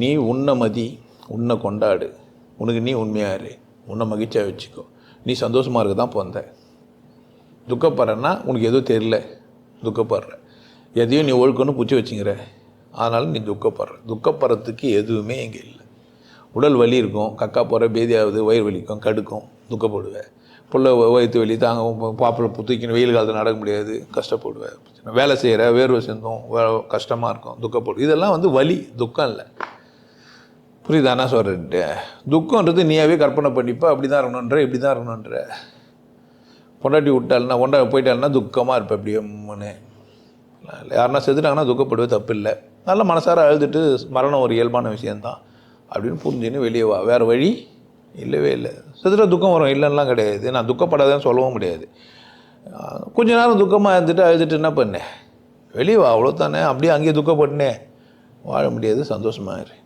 நீ உன்னை மதி உன்னை கொண்டாடு. உனக்கு நீ உண்மையாக இரு. உன்னை மகிழ்ச்சியாக வச்சுக்கோ. நீ சந்தோஷமாக இருக்க தான் பிறந்த துக்கப்படுறன்னா உனக்கு எதுவும் தெரியல. துக்கப்படுற. எதையும் நீ ஒழுக்கன்னு பிடிச்சி வச்சுங்கிற அதனால் நீ துக்கப்படுற. துக்கப்படுறதுக்கு எதுவுமே இங்கே இல்லை. உடல் வலி இருக்கும். கக்கா போகிற பேதியாவது வயிறு வலிக்கும் கடுக்கும். துக்கப்படுவேன் புள்ள வயிற்று வலி தாங்க பாப்பில் புத்திக்கணும் வெயில் காலத்தில் நடக்க முடியாது. கஷ்டப்படுவேன் வேலை செய்கிற வேர்வை சிந்தும் கஷ்டமாக இருக்கும். துக்கப்படும் இதெல்லாம் வந்து வலி துக்கம் இல்லை. புரியுதா நான் சொல்கிறேன்ட்டு துக்கம்ன்றது நீயாவே கற்பனை பண்ணிப்போ அப்படி தான் இருக்கணுன்ற இப்படி தான் இருக்கணுன்ற பொண்டாட்டி விட்டாள்னா ஒண்டா போயிட்டாள்னா துக்கமாக இருப்பேன் அப்படியே உம்முன்னு. யாருன்னா செத்துட்டாங்கன்னா துக்கப்படுவே தப்பு இல்லை நல்ல மனசார அழுதுட்டு மரணம் ஒரு இயல்பான விஷயந்தான் அப்படின்னு புரிஞ்சுன்னு வெளியே வா. வேறு வழி இல்லவே இல்லை. செத்துட்டா துக்கம் வரும். இல்லைன்னா கிடையாது. நான் துக்கப்படாதேன்னு சொல்லவும் முடியாது. கொஞ்ச நேரம் துக்கமாக இருந்துட்டு அழுதுட்டு என்ன பண்ணேன் வெளியே வா. அவ்வளோதானே அப்படியே அங்கேயே துக்கப்பட்டுனே வாழ முடியாது. சந்தோஷமாக இரு.